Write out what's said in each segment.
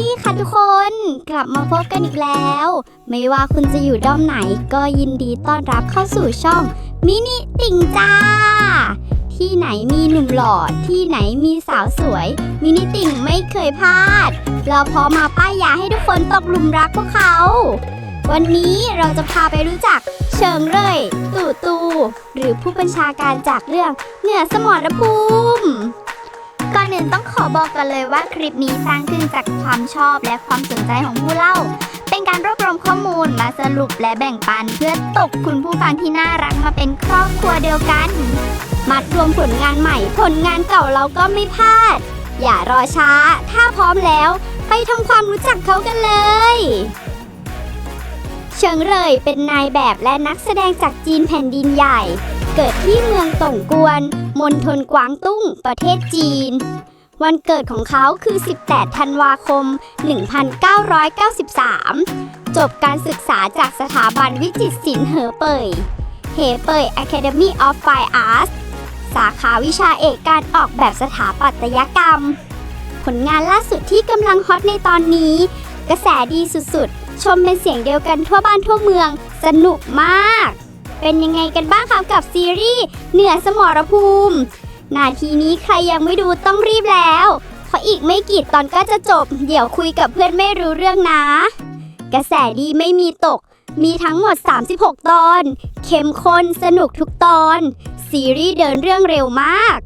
ดีค่ะทุกคนกลับมาพบกันอีกแล้ว ไม่ว่าคุณจะอยู่ด้อมไหนก็ยินดีต้อนรับเข้าสู่ช่องมินิติ่งจ้า ที่ไหนมีหนุ่มหล่อที่ไหนมีสาวสวย มินิติ่งไม่เคยพลาด เราพร้อมมาป้ายยาให้ทุกคนตกหลุมรักพวกเขา วันนี้เราจะพาไปรู้จักเฉิงเร่ยตู่ตู หรือผู้บัญชาการจากเรื่องเหนือสมรภูมิ ก่อนอื่นต้องขอบอกกันเลยว่าคลิปนี้สร้างขึ้นจากความชอบและความสนใจของผู้เล่า เป็นการรวบรวมข้อมูลมาสรุปและแบ่งปัน เพื่อตกคุณผู้ฟังที่น่ารักมาเป็นครอบครัวเดียวกัน มัดรวมผลงานใหม่ ผลงานเก่าเราก็ไม่พลาด อย่ารอช้า ถ้าพร้อมแล้ว ไปทำความรู้จักเขากันเลย เฉิงเหรยเป็นนายแบบและนักแสดงจากจีนแผ่นดินใหญ่ เกิดที่เมืองต่งกวน มณฑลกวางตุ้ง ประเทศจีน วันเกิดของเขาคือ 18 ธันวาคม 1993 จบการศึกษาจากสถาบันวิจิตรศิลป์เหอเป่ย เหเป่ย Academy of Fine Arts สาขาวิชาเอกการออกแบบสถาปัตยกรรม ผลงานล่าสุดที่กำลังฮอตในตอนนี้ กระแสดีสุดๆ ชมเป็นเสียงเดียวกันทั่วบ้านทั่วเมือง สนุกมาก เป็นยังไงกันบ้างครับกับซีรีส์เหนือสมรภูมิ นาทีนี้ใครยังไม่ดูต้องรีบแล้วเพราะอีกไม่กี่ตอนก็จะจบ เดี๋ยวคุยกับเพื่อนไม่รู้เรื่องนะ กระแสดีไม่มีตก มีทั้งหมด 36 ตอน เข้มข้นสนุกทุกตอน ซีรีส์เดินเรื่องเร็วมาก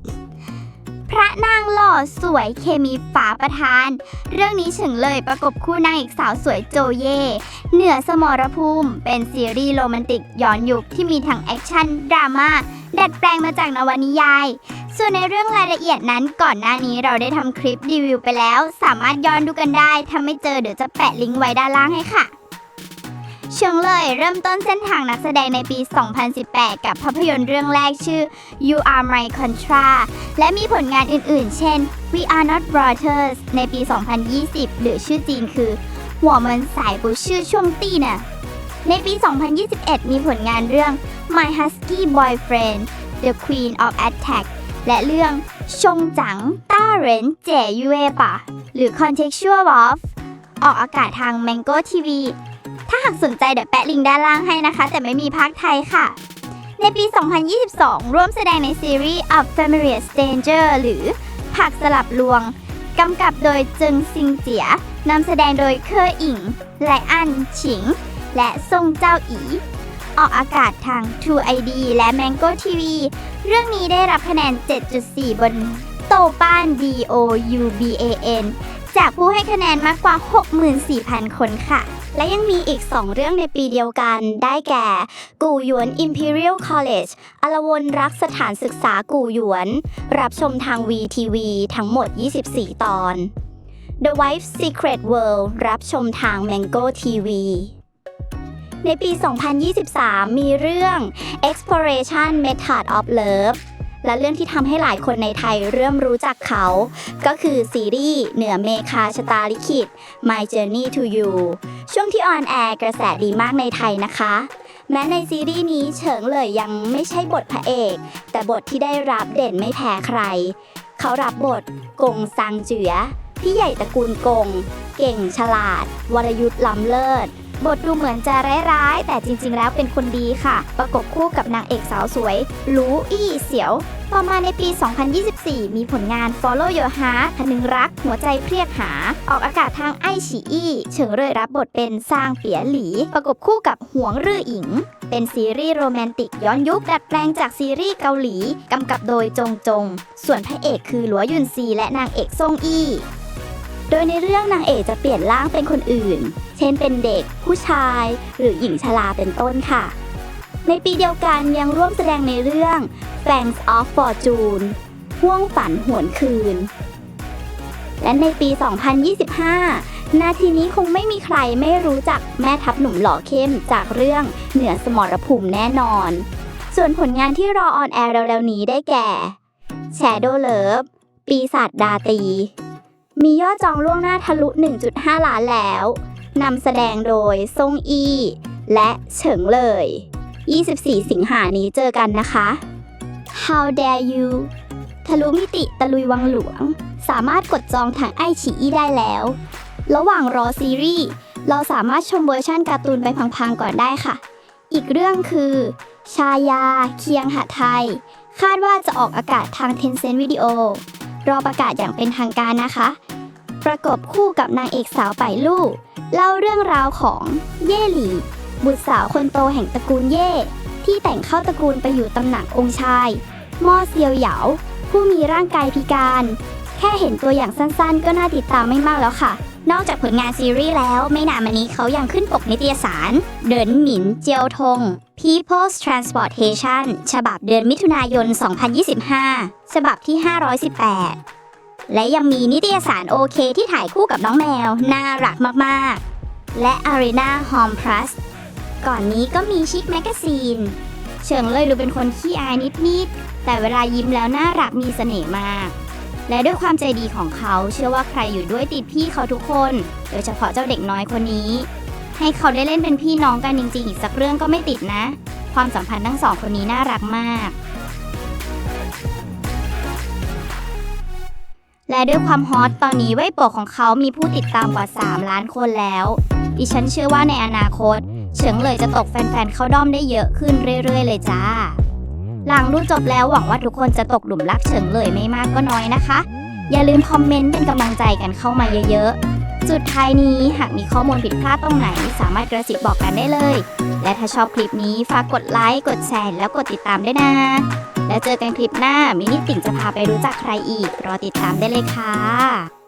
สวยเคมีฝาประทาน เรื่องนี้เฉิงเลยประกบคู่นางเอกสาวสวยโจเย่ เหนือสมรภูมิ เป็นซีรีส์โรแมนติกย้อนยุคที่มีทั้งแอคชั่น ดราม่า ดัดแปลงมาจากนวนิยาย ส่วนในเรื่องรายละเอียดนั้นก่อนหน้านี้เราได้ทำคลิปรีวิวไปแล้ว สามารถย้อนดูกันได้ ถ้าไม่เจอเดี๋ยวจะแปะลิงก์ไว้ด้านล่างให้ค่ะ ชิงเลยเริ่มต้นเส้นทางนักแสดงในปี 2018 กับภาพยนตร์เรื่องแรกชื่อ You Are My Contra และมีผลงานอื่นๆ เช่น We Are Not Brothers ในปี 2020 หรือชื่อจีนคือ หัวมันสายบุชื่อช่วงตี้น่ะ ในปี 2021 มีผลงานเรื่อง My Husky Boyfriend The Queen of Attack และเรื่องชงจังต้าเหรนเจยูเอปะหรือ Contextual Wolf ออกอากาศทาง Mango TV ถ้าหากสนใจเดี๋ยวแปะลิงก์ด้านล่างให้นะคะ แต่ไม่มีภาคไทยค่ะ ในปี 2022 ร่วมแสดงในซีรีส์ A Familiar Stranger หรือผักสลับลวง กำกับโดยจิงซิงเจียนำแสดงโดยเคออิงไลอันฉิง และซงเจ้าอี ออกอากาศทาง True ID และ Mango TV เรื่องนี้ได้รับคะแนน 7.4 บนโตป้าน DOUBAN จากผู้ให้คะแนนมากกว่า 64,000 คนค่ะ และยังมีอีก 2 เรื่องในปีเดียวกัน ได้แก่ กู่หยวน Imperial College อลวนรักสถานศึกษากู่หยวน รับชมทาง VTV ทั้งหมด 24 ตอน The Wife Secret World รับชมทาง Mango TV ในปี 2023 มีเรื่อง Exploration Method of Love และเรื่องที่ทำให้หลายคนในไทยเริ่มรู้จักเขา ก็คือซีรีส์เหนือเมคาชะตาลิขิต My Journey to You ช่วงที่ออนแอร์กระแสดีมากในไทยนะคะ แม้ในซีรีส์นี้เฉิงเลยยังไม่ใช่บทพระเอก แต่บทที่ได้รับเด่นไม่แพ้ใคร เขารับบทกงซังเจือพี่ใหญ่ตระกูลกง เก่งฉลาด วรยุทธ์ล้ำเลิศ บทดูเหมือนจะร้ายๆ แต่จริงๆ แล้วเป็นคนดีค่ะ ประกบคู่กับนางเอกสาวสวยหลูอี้เสียว ต่อมาในปี 2024 มีผลงาน Follow Your Heart พนึงรัก หัวใจเพรียกหา ออกอากาศทางไอฉีอี้เฉิงเรยรับบทเป็นซางเปียหลี ประกบคู่กับหวงรื่ออิง เป็นซีรีส์โรแมนติกย้อนยุคดัดแปลงจากซีรีส์เกาหลี กำกับโดยจงจง ส่วนพระเอกคือหลัวยุนซีและนางเอกซงอี้ โดยในเรื่องนางเอกจะเปลี่ยนร่างเป็นคนอื่น เช่นเป็นเด็ก ผู้ชาย หรือหญิงชราเป็นต้นค่ะ ในปีเดียวกันยังร่วมแสดงในเรื่อง Fangs of Fortune ห่วงฝันหวนคืน และในปี 2025 นาทีนี้คงไม่มีใครไม่รู้จักแม่ทัพหนุ่มหล่อเข้มจากเรื่องเหนือสมรภูมิแน่นอน ส่วนผลงานที่รอออนแอร์เร็วๆนี้ได้แก่ Shadow Love ปีศาจดาตี มียอดจองล่วงหน้าทะลุ 1.5 ล้านแล้ว นำแสดงโดยซ่งอี้และเฉิงเลย 24 สิงหานี้เจอกันนะคะ How dare you ทะลุมิติตะลุยวังหลวง สามารถกดจองทางไอฉีอีได้แล้ว ระหว่างรอซีรีส์ เราสามารถชมเวอร์ชั่นการ์ตูนไปพังๆก่อนได้ค่ะ อีกเรื่องคือ ชายา เคียงหะไทย คาดว่าจะออกอากาศทาง Tencent Video รอประกาศอย่างเป็นทางการนะคะ ประกบคู่กับนางเอกสาวไปลู่เล่าเรื่องราวของเย่หลี่บุตรสาวคนโตแห่งตระกูลเย่ที่แต่งเข้าตระกูลไปอยู่ตำหนักองค์ชายม่อเซียวเหยาผู้มีร่างกายพิการ ค่เห็นตัวอย่างสั้นๆ ก็น่าติดตามไม่มากแล้วค่ะ นอกจากผลงานซีรีส์แล้ว ไม่นานมานี้เขายังขึ้นปกนิตยสาร เดินหมินเจียวทง People's Transportation ฉบับเดือนมิถุนายน 2025 ฉบับที่ 518 และยังมีนิตยสารโอเคที่ถ่ายคู่กับน้องแมว น่ารักมากๆ และ Arena Home Plus ก่อนนี้ก็มีชิคแมกกาซีนเฉิงเลยดูเป็นคนขี้อายนิดๆ แต่เวลายิ้มแล้วน่ารักมีเสน่ห์มาก และด้วยความใจดีของเขาเชื่อว่าใครอยู่ด้วยติดพี่เขาทุกคน โดยเฉพาะเจ้าเด็กน้อยคนนี้ ให้เขาได้เล่นเป็นพี่น้องกันจริงๆอีกสักเรื่องก็ไม่ติดนะ ความสัมพันธ์ทั้งสองคนนี้น่ารักมาก และด้วยความฮอตตอนนี้เว่ยโปกของเขามีผู้ติดตามกว่า 3 ล้านคนแล้ว ดิฉันเชื่อว่าในอนาคต เฉิงเลยจะตกแฟนๆเข้าด้อมได้เยอะขึ้นเรื่อยๆ เลยจ้า หลังดูจบแล้วหวังว่าทุกคนจะตกหลุมรักเฉิงเลยไม่มากก็น้อยนะคะ อย่าลืมคอมเมนต์เป็นกำลังใจกันเข้ามาเยอะๆ สุดท้ายนี้หากมีข้อมูลผิดพลาดตรงไหน สามารถกระซิบบอกกันได้เลย และถ้าชอบคลิปนี้ฝากกดไลค์กดแชร์แล้วกดติดตามด้วยนะ แล้วเจอกันคลิปหน้ามินิติ่งจะพาไปรู้จักใครอีกรอติดตามได้เลยค่ะ